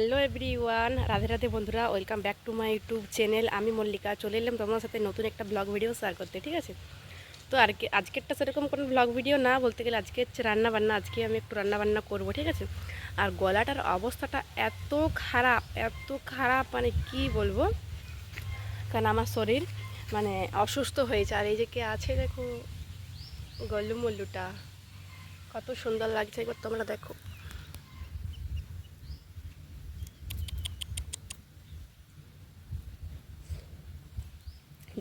Hello everyone Radhe Radhe বন্ধুরা welcome back to my YouTube channel আমি মল্লিকা, চলে এলাম তোমার সাথে নতুন একটা ব্লগ ভিডিও শেয়ার করতে, ঠিক আছে? তো আর কি, আজকেরটা সেরকম কোনো ব্লগ ভিডিও না, বলতে গেলে আজকে হচ্ছে রান্না বান্না আজকে আমি একটু রান্নাবান্না করব, ঠিক আছে? আর গলাটার অবস্থাটা এত খারাপ এত খারাপ মানে কি বলব? কারণ আমার শরীর মানে অসুস্থ হয়েছে। আর এই যে কে আছে দেখো গল্লু মল্লুটা কত সুন্দর লাগছে একবার তোমরা দেখো।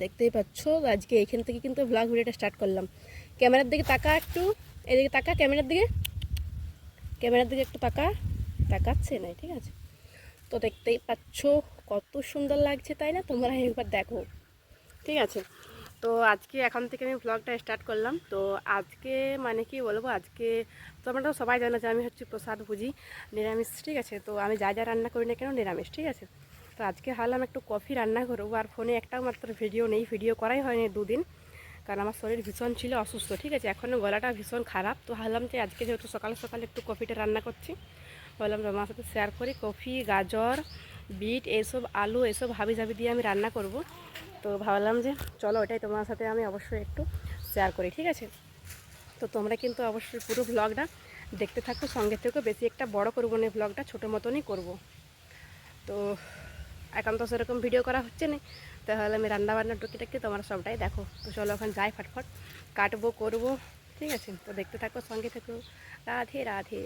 দেখতেই পাচ্ছ। আজকে এখান থেকে কিন্তু ব্লগ ভিডিওটা স্টার্ট করলাম। ক্যামেরার দিকে তাকা একটু, এদিকে তাকা, ক্যামেরার দিকে। ক্যামেরার দিকে একটু তাকা, তাকাচ্ছে না ঠিক আছে? তো দেখতেই পাচ্ছ, কত সুন্দর লাগছে, তাই না? তোমরা একবার দেখো, ঠিক আছে? তো আজকে এখন থেকে আমি ব্লগটা স্টার্ট করলাম। তো আজকে মানে কি বলব, আজকে তোমরা তো সবাই জানো যে আমি হচ্ছে প্রসাদ ভুজি, নিরামিষ, ঠিক আছে? তো আমি যা যা রান্না করি না কেন, নিরামিষ, ঠিক আছে? তো আজকে হারলাম একটু কফি রান্না করব, আর ফোনে একটাও মাত্র ভিডিও নেই ভিডিও করাই হয়নি দুদিন। কারণ আমার শরীর ভীষণ ছিল অসুস্থ, ঠিক আছে? এখনও গলাটা ভীষণ খারাপ। তো ভাবলাম যে আজকে যেহেতু সকালে সকালে একটু কফিটা রান্না করছি, বললাম তোমার সাথে শেয়ার করি। কফি, গাজর, বিট এইসব আলু এইসব হাবি জাবি দিয়ে আমি রান্না করব। তো ভাবলাম যে চলো, ওটাই তোমার সাথে আমি অবশ্যই একটু শেয়ার করি, ঠিক আছে? তো তোমরা কিন্তু অবশ্যই পুরো ব্লগটা দেখতে থাকো। সঙ্গে থেকেও বেশি একটা বড় করব না ব্লগটা ছোটো মতনই করব। তো এখন তো সেরকম ভিডিও করা হচ্ছে না। তাহলে আমি রান্না বান্নার টুকিটাকি তোমার সবটাই দেখো। তো চলো এখন যাই ফটফট। কাটবো, করব, ঠিক আছে? তো দেখতে থাকো, সঙ্গে থেকো। রাধে রাধে।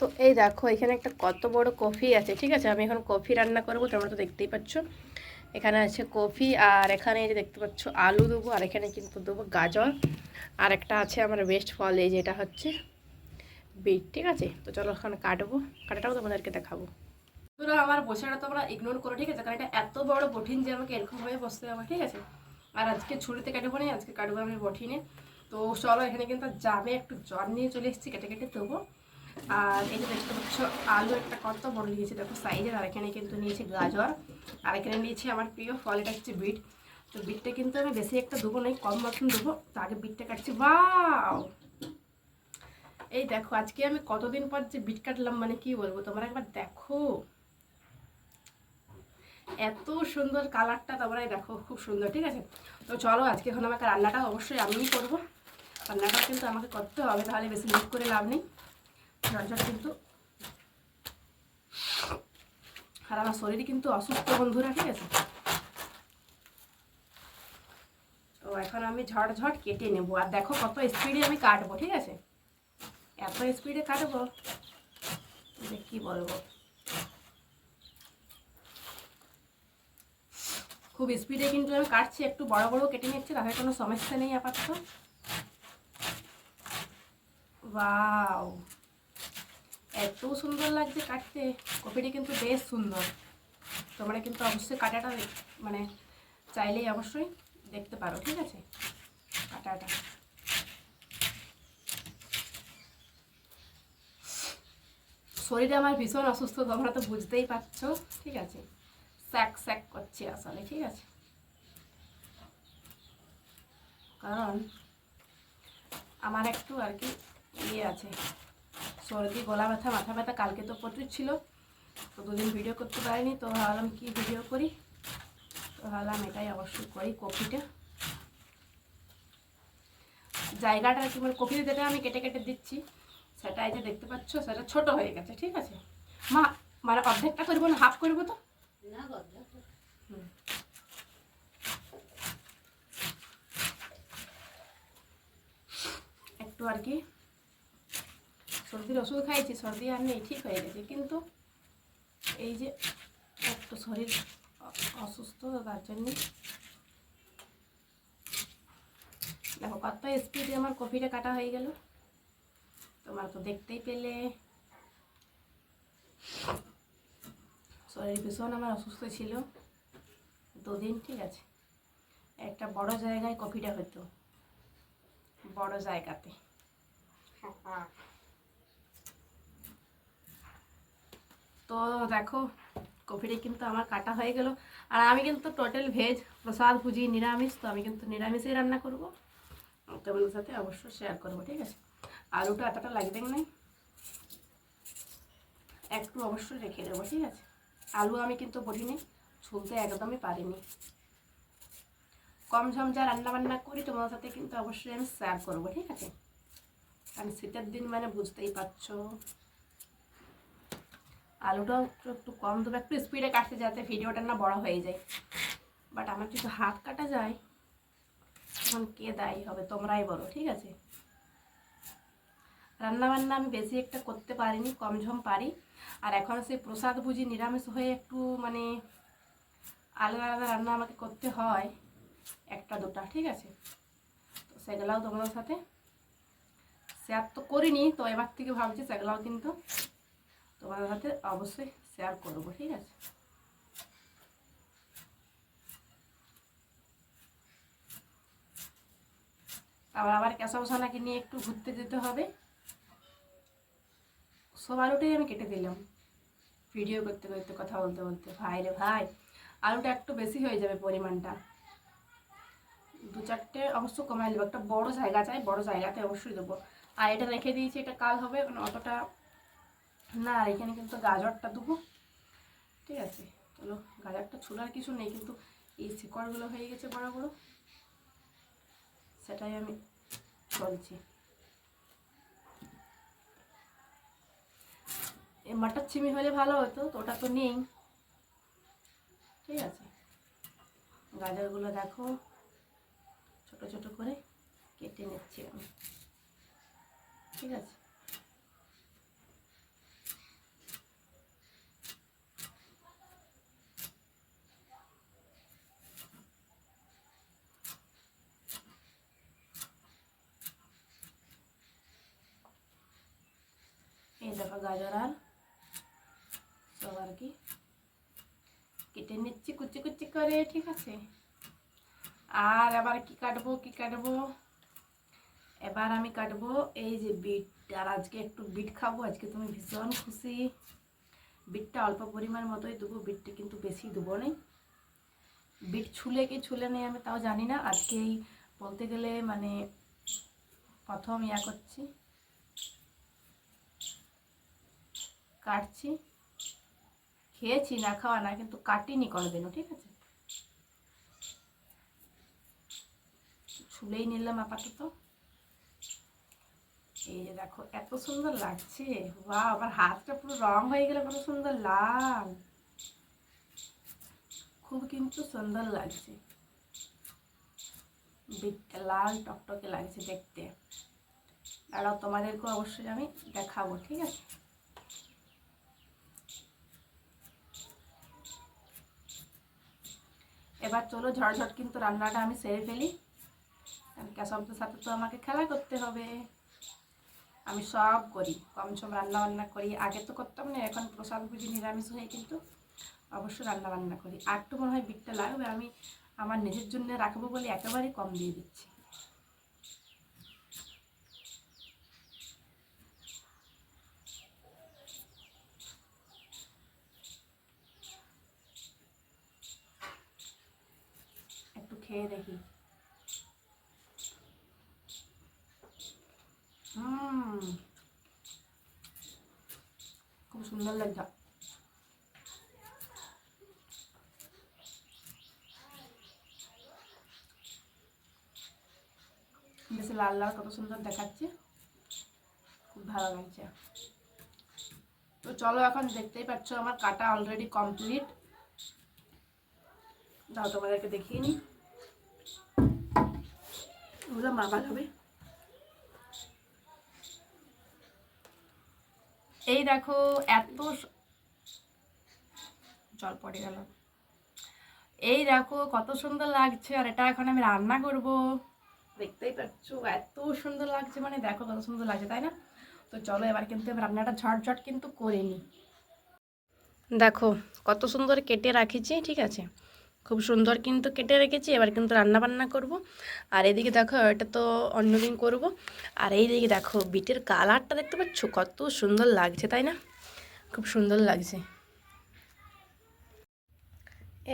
তো এই দেখো, এখানে একটা কত বড় কফি আছে, ঠিক আছে? আমি এখন কফি রান্না করব, তোমরা তো দেখতেই পাচ্ছ। এখানে আছে কফি, আর এখানে এই যে দেখতে পাচ্ছ, আলু দেবো, আর এখানে কিন্তু দেবো গাজর। আর একটা আছে আমার বেস্ট ফল এই যেটা হচ্ছে বিট, ঠিক আছে? তো চলো ওখানে কাটবো। কাটাটাও তোমাদেরকে দেখাবো। পুরো আমার বসাটা তোমরা ইগনোর করো, ঠিক আছে? কারণ এটা এত বড় বঠিন যে আমাকে এরকমভাবে বসতে হবে, ঠিক আছে? আর আজকে ছুরিতে কাটবো না, আজকে কাটবো আমি বঠিনে। তো চলো, এখানে কিন্তু জামে একটু জল নিয়ে চলে এসেছি, কেটে কেটে দেবো আর যে দেখতে পাচ্ছ, আলু একটা কত বড় নিয়েছি, দেখো সাইজের আর এখানে কিন্তু নিয়েছি গাজর, আর এখানে নিয়েছি আমার প্রিয় ফল এটা হচ্ছে বিট। তো বিটটা কিন্তু আমি বেশি একটা দেবো নয় কম মতন দেবো তো আগে বিটটা কাটছি। বাও এই দেখো, আজকে আমি কতদিন পর যে বিট কাটলাম মানে কি বলব, তোমরা একবার দেখো। এত সুন্দর কালারটা তোমরাই দেখো, খুব সুন্দর, ঠিক আছে? তো চলো, আজকে এখন আমাকে রান্নাটা অবশ্যই আমিই করব। রান্নাটা কিন্তু আমাকে করতে হবে, তাহলে বেশি লেট করে লাভ নেই। ঝটঝট কিন্তু আর আমার শরীরে কিন্তু অসুস্থ বন্ধুরা, ঠিক আছে? তো এখন আমি ঝট ঝট কেটে নেব, আর দেখো কত স্পিডে আমি কাটবো, ঠিক আছে? এত স্পিডে কাটবো? যে কি বলব? খুব স্পিডে কিন্তু আমি কাটছি, একটু বড় বড় কেটে নিচ্ছি, তাহলে কোনো সমস্যা নেই আপাতত। বাও এত সুন্দর লাগছে কাটতে, কপিটি কিন্তু বেশ সুন্দর। তোমরা কিন্তু অবশ্যই কাটাটা মানে চাইলেই অবশ্যই দেখতে পারো, ঠিক আছে? কাটাটা। শরীরে আমার ভীষণ অসুস্থ, তোমরা তো বুঝতেই পারছ, ঠিক আছে? স্যাক স্যাক করছে আসলে, ঠিক আছে? কারণ আমার একটু আর কি ইয়ে আছে। সর্দি, গলা ব্যথা, মাথা ব্যথা কালকে তো প্রচুর ছিল, তো দুদিন ভিডিও করতে পারিনি, তো ভাবলাম কি ভিডিও করি? তো ভাবলাম এটাই অবশ্যই করি কপিটা জায়গাটা কি মানে কপিতে যেটা আমি কেটে কেটে দিচ্ছি, সেটা এই যে দেখতে পাচ্ছ, সেটা ছোট হয়ে গেছে, ঠিক আছে? মা মানে অর্ধেকটা করব না হাফ করব তো। একটু আর কি সর্দির ওষুধ খাইছি, সর্দি আর নেই, ঠিক হয়ে গেছে। কিন্তু এই যে একটু শরীর অসুস্থ তার জন্যে দেখো, কত স্পিডে আমার কফিটা কাটা হয়ে গেল। তোমার তো দেখতেই পেলে। শরীর ভীষণ আমার অসুস্থ ছিল। দুদিন, ঠিক আছে। একটা বড় জায়গায় কফিটা হতো বড় জায়গাতে। তো দেখো, কপিটা কিন্তু আমার কাটা হয়ে গেল। আর আমি কিন্তু টোটাল ভেজ প্রসাদ, ভুজি, নিরামিষ, তো আমি কিন্তু নিরামিষই রান্না করব। তোমাদের সাথে অবশ্যই শেয়ার করব, ঠিক আছে? আলুটা এতটা লাগবে না একটু অবশ্যই রেখে দেবো, ঠিক আছে? আলু আমি কিন্তু বলিনি, ছুলতে একদমই পারিনি। কম ঝম যা রান্না বান্না করি তোমার সাথে কিন্তু অবশ্যই আমি শেয়ার করব, ঠিক আছে? কারণ শীতের দিন মানে বুঝতেই পারছ। আলুটাও একটু একটু কম দেবো, একটু স্পিডে কাটতে যাতে ভিডিওটা না বড় হয়ে যায়। বাট আমার যদি হাত কাটা যায়, তখন কে দায়ী হবে? তোমরাই বলো, ঠিক আছে? রান্না বান্না আমি বেশি একটা করতে পারিনি, কম ঝম পারি। আর এখন সেই প্রসাদ বুঝি নিরামিষ হয়ে একটু মানে আলাদা আলাদা রান্না আমাকে করতে হয়, একটা দুটা, ঠিক আছে? তো সেগুলাও তোমাদের সাথে শেয়ার তো করিনি, তো এবার থেকে ভাবছি সেগুলাও কিন্তু তোমাদের সাথে অবশ্যই শেয়ার করব, ঠিক আছে? আবার আবার কেশব সোনাকে নিয়ে একটু ঘুরতে যেতে হবে। সব আলুটাই আমি কেটে দিলাম। ভিডিও করতে করতে, কথা বলতে বলতে। ভাই রে ভাই, আলুটা একটু বেশি হয়ে যাবে পরিমাণটা। দু চারটে অবশ্য কমাই দেবো। একটা বড় জায়গা চাই, বড় জায়গাতে অবশ্যই দেবো। আর এটা রেখে দিয়েছি, এটা কাল হবে মানে অতটা না, আর এখানে কিন্তু গাজরটা দেবো। ঠিক আছে, চলো, গাজরটা ছোলার কিছু নেই, কিন্তু এই শিকড়গুলো হয়ে গেছে বড় বড়। সেটাই আমি চলছি মাটার ছিমি হলে ভালো হতো, তো ওটা তো নেই। ঠিক আছে। গাজরগুলো দেখো। ছোট ছোট করে কেটে নিচ্ছি আমি। ঠিক আছে। এই দেখো গাজর আর সব আর কি? কেটে নিচ্ছি, কুচি কুচি করে, ঠিক আছে? আর এবার কি কাটবো কি কাটবো? এবার আমি কাটবো এই যে বিট আর আজকে একটু বিট খাব, আজকে তুমি ভীষণ খুশি। বিটটা অল্প পরিমাণ মতোই দেবো, বিটটা কিন্তু বেশি দেবো নেই। বিট ছুলে কি ছুলে নেই আমি তাও জানি না। আজকেই বলতে গেলে মানে প্রথম ইয়া করছি, কাটছি। খেয়েছি, না খাওয়া, না, কিন্তু কাটিনি কোনোদিনও, ঠিক আছে? ছুলেই নিলাম আপাতত। এই যে দেখো, এত সুন্দর লাগছে। বা আবার হাতটা পুরো রং হয়ে গেলে, কত সুন্দর লাল। খুব কিন্তু সুন্দর লাগছে। লাল টকটকে লাগছে দেখতে। দাঁড়াও, তোমাদেরকেও অবশ্যই আমি দেখাবো, ঠিক আছে? এবার চলো ঝড়ঝট কিন্তু রান্নাটা আমি সেরে ফেলি। কারণ কেশবদের সাথে তো আমাকে খেলা করতে হবে। আমি সব করি কম সম রান্না বান্না করি। আগে তো করতাম না, এখন প্রসাদ বুঝি নিরামিষ হয়ে কিন্তু অবশ্যই রান্না বান্না করি। আর একটু মনে হয় বিটটা লাগবে, আমি আমার নিজের জন্য রাখব বলে একেবারে কম দিয়ে দিচ্ছি। একটু খেয়ে দেখি হুম খুব সুন্দর লাগছে বেশি লাল লাল কত সুন্দর দেখাচ্ছে খুব ভালো লাগছে। তো চলো এখন দেখতেই পাচ্ছ আমার কাটা অলরেডি কমপ্লিট দাও তোমাদেরকে দেখিয়ে নি। খাবে এই দেখো, এত জল পড়ে গেল। এই দেখো, কত সুন্দর লাগছে, আর এটা এখন আমি রান্না করব। দেখতেই পাচ্ছ, এত সুন্দর লাগছে মানে দেখো কত সুন্দর লাগছে, তাই না? তো চলো, এবার কিন্তু রান্নাটা ঝটঝট কিন্তু করে দেখো, কত সুন্দর কেটে রাখিছি, ঠিক আছে? খুব সুন্দর কিন্তু কেটে রেখেছি, এবার কিন্তু রান্না বান্না করব। আর এদিকে দেখো, এটা তো অন্যদিন করব। আর এই দিকে দেখো, বিটের কালারটা দেখতে পাচ্ছ? কত সুন্দর লাগছে, তাই না? খুব সুন্দর লাগছে।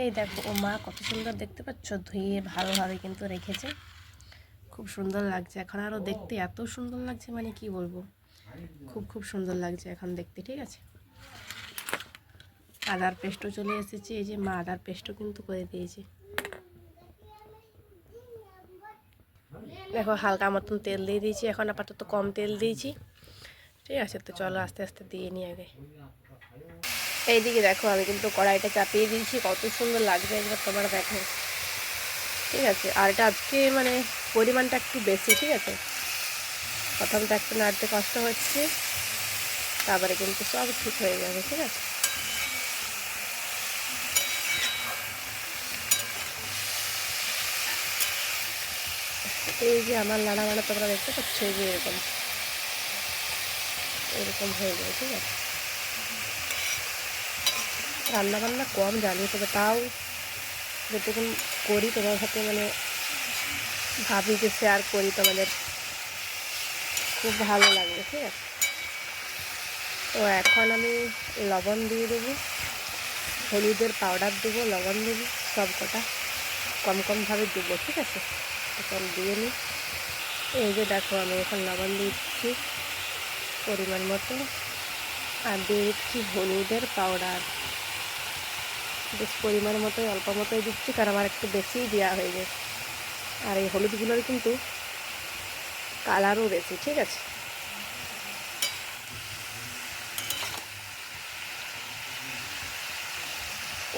এই দেখো, ও মা কত সুন্দর দেখতে পাচ্ছ? ধুয়ে ভালোভাবে কিন্তু রেখেছে। খুব সুন্দর লাগছে। এখন আরও দেখতে এত সুন্দর লাগছে মানে কি বলব? খুব খুব সুন্দর লাগছে এখন দেখতে, ঠিক আছে? আদার পেস্টও চলে এসেছে, এই যে মা আদার পেস্টও কিন্তু করে দিয়েছে। দেখো হালকা মতন তেল দিয়ে দিয়েছি, এখন আপাতত কম তেল দিয়েছি। ঠিক আছে, তো চলো আস্তে আস্তে দিয়ে নিই আগে। এইদিকে দেখো, আমি কিন্তু কড়াইটা চাপিয়ে দিয়েছি, কত সুন্দর লাগবে একবার তোমার দেখো। ঠিক আছে, আর এটা আজকে মানে পরিমাণটা একটু বেশি, ঠিক আছে? প্রথমটা একটু নাড়তে কষ্ট হচ্ছে, তারপরে কিন্তু সব ঠিক হয়ে যাবে, ঠিক আছে? এই যে আমার নানা মানে তোমরা দেখতে পাচ্ছ, এই যে এরকম। এরকম হয়ে যাবে ঠিক আছে? রান্না বান্না কম জানি, তবে তাও যেটুকুন করি তোমার সাথে মানে ভাবি যে শেয়ার করি তোমাদের। খুব ভালো লাগবে ঠিক আছে? তো এখন আমি লবণ দিয়ে দেবো, হলুদের পাউডার দেবো, লবণ দেবো সব কটা কম কমভাবে দেবো, ঠিক আছে? এখন দিয়ে নিই। এই যে দেখো, আমি এখন লবণ দিচ্ছি পরিমাণ মতো। আর দিয়ে দিচ্ছি হলুদের পাউডার বেশ পরিমাণ মতোই, অল্প মতোই দিচ্ছি, কারণ আমার একটু বেশিই দেওয়া হয়ে যায় আর এই হলুদগুলোর কিন্তু কালারও বেশি, ঠিক আছে?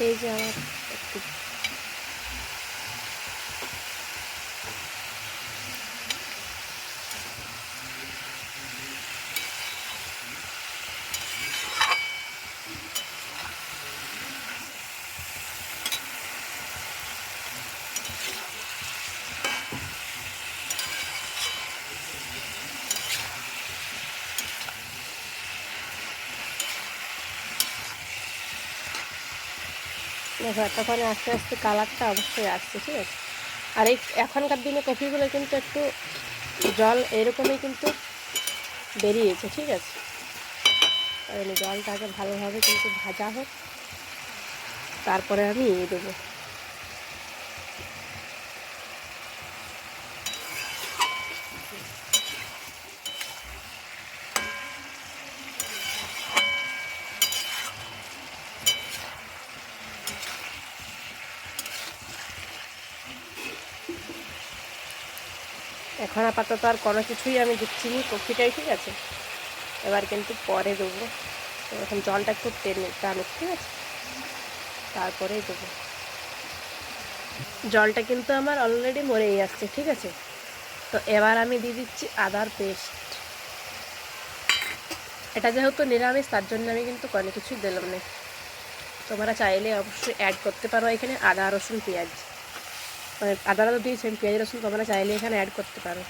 এই যে আমার একটু দেখো এতক্ষণে আস্তে আস্তে কালারটা অবশ্যই আসছে, ঠিক আছে? আর এই এখনকার দিনে কফিগুলো কিন্তু একটু জল এরকমই কিন্তু বেরিয়েছে, ঠিক আছে? জন্য জলটাকে ভালোভাবে কিন্তু ভাজা হোক। তারপরে আমি ইয়ে দেবো। এখন তো আর কোনো কিছুই আমি দিচ্ছি নি, কফিটাই ঠিক আছে। এবার কিন্তু পরে দেবো। এখন জলটা একটু টেনে টানুক, ঠিক আছে? তারপরেই দেবো। জলটা কিন্তু আমার অলরেডি মরেই আসছে, ঠিক আছে? তো এবার আমি দিয়ে দিচ্ছি আদার পেস্ট। এটা যেহেতু নিরামিষ, তার জন্য আমি কিন্তু কোনো কিছুই দিলাম না। তোমরা চাইলে অবশ্যই অ্যাড করতে পারো এখানে আদা, রসুন, পেঁয়াজ। মানে আদা আদা দিয়েছেন, পেঁয়াজ, রসুন তোমরা চাইলে এখানে অ্যাড করতে পারো।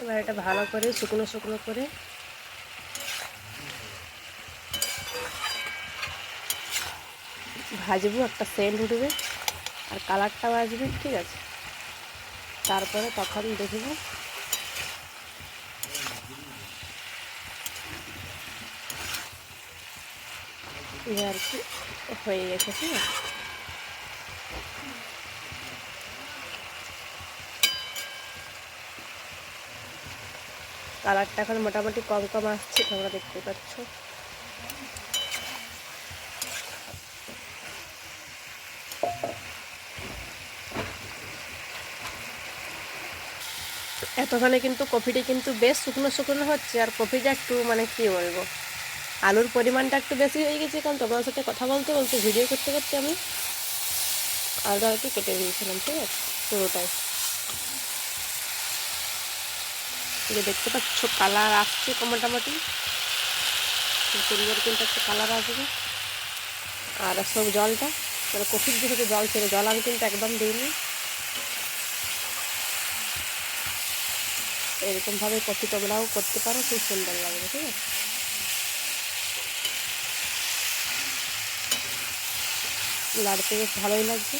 এবার এটা ভালো করে শুকনো শুকনো করে ভাজবো, একটা সেন্ট উঠবে আর কালারটাও আসবে, ঠিক আছে? তারপরে তখন দেখব। আর কি হয়ে গেছে ঠিক আছে কালারটা এখন মোটামুটি কম কম আসছে, তোমরা দেখতে পাচ্ছ। এতক্ষণে কিন্তু কফিটা কিন্তু বেশ শুকনো শুকনো হচ্ছে, আর কফিটা একটু মানে কী বলব? আলুর পরিমাণটা একটু বেশি হয়ে গেছে, কারণ তোমার সাথে কথা বলতে বলতে ভিডিও করতে করতে আমি আলুটা আর কি কেটে দিয়েছিলাম, ঠিক আছে? পুরোটাই। যে দেখতে পাচ্ছ, কালার আসছে মোটামুটি। সুন্দর কিন্তু একটা কালার আসবে। আর সব জলটা মানে কফির দিকে জল ছিল জল আমি কিন্তু একদম দিইনি। এরকমভাবে কফি তোমরাও করতে পারো খুব সুন্দর লাগবে ঠিক আছে? লাড়তে বেশ ভালোই লাগছে।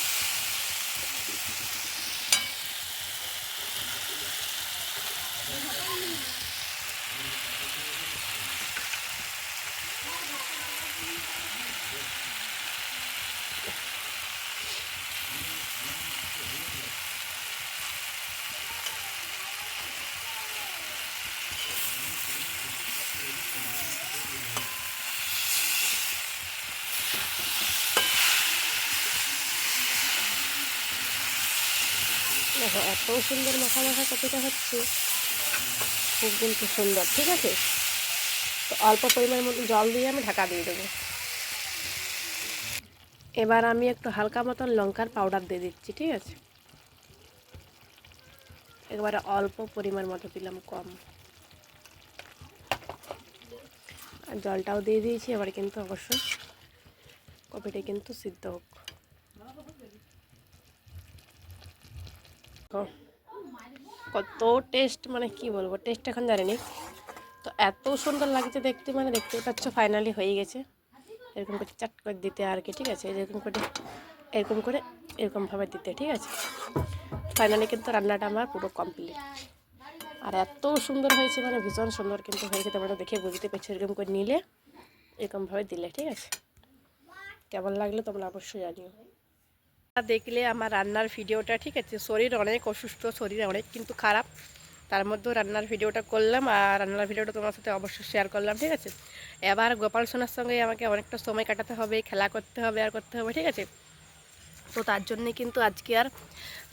দেখো এত সুন্দর মাখা মাখা কপিটা হচ্ছে। খুব কিন্তু সুন্দর, ঠিক আছে? তো অল্প পরিমাণ মতো জল দিয়ে আমি ঢাকা দিয়ে দেবো। এবার আমি একটু হালকা মতন লঙ্কার পাউডার দিয়ে দিচ্ছি, ঠিক আছে? একবারে অল্প পরিমাণ মতো দিলাম কম। আর জলটাও দিয়ে দিয়েছি, এবার কিন্তু অবশ্যই কপিটা কিন্তু সিদ্ধ হোক। কত টেস্ট মানে কি বলব টেস্ট এখন জানিনি তো এত সুন্দর লাগছে দেখতে মানে দেখতেই পাচ্ছ ফাইনালি হয়ে গেছে। এরকম করে চাট করে দিতে আর কি, ঠিক আছে? এরকম করে এরকম করে এরকমভাবে দিতে, ঠিক আছে? ফাইনালি কিন্তু রান্নাটা আমার পুরো কমপ্লিট আর এত সুন্দর হয়েছে মানে ভীষণ সুন্দর কিন্তু হয়েছে, তোমরা দেখে বুঝতে পেরেছ, এরকম করে নিলে এরকমভাবে দিলে, ঠিক আছে? কেমন লাগল তোমরা অবশ্যই জানিও। দেখলে আমার রান্নার ভিডিওটা, ঠিক আছে? শরীর অনেক অসুস্থ, শরীর অনেক কিন্তু খারাপ। তার মধ্যেও রান্নার ভিডিওটা করলাম আর রান্নার ভিডিওটা তোমার সাথে অবশ্যই শেয়ার করলাম, ঠিক আছে? এবার গোপাল সোনার সঙ্গে আমাকে অনেকটা সময় কাটাতে হবে, খেলা করতে হবে আর করতে হবে, ঠিক আছে? তো তার জন্যে কিন্তু আজকে আর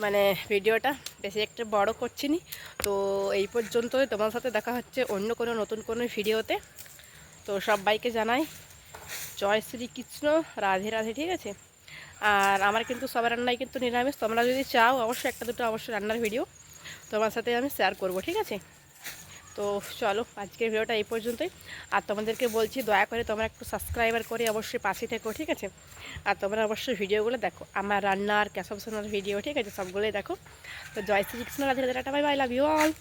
মানে ভিডিওটা বেশি একটা বড় করছি নি তো এই পর্যন্তই তোমার সাথে দেখা হচ্ছে অন্য কোনো নতুন কোনো ভিডিওতে। তো সবাইকে জানাই, জয় শ্রীকৃষ্ণ, রাধে রাধে, ঠিক আছে? আর আমার কিন্তু সবার রান্নাই কিন্তু নিরামিষ। তোমরা যদি চাও, অবশ্যই একটা দুটো অবশ্যই রান্নার ভিডিও তোমার সাথে আমি শেয়ার করব, ঠিক আছে? তো চলো, আজকের ভিডিওটা এই পর্যন্তই। আর তোমাদেরকে বলছি, দয়া করে তোমরা একটু সাবস্ক্রাইবার করে অবশ্যই পাশে থেকো, ঠিক আছে? আর তোমরা অবশ্যই ভিডিওগুলো দেখো। আমার রান্নার ক্যাসব সোনার ভিডিও ঠিক আছে? সবগুলোই দেখো। তো Jai Shrikrishna Radhe Radhe, tata bye bye love you all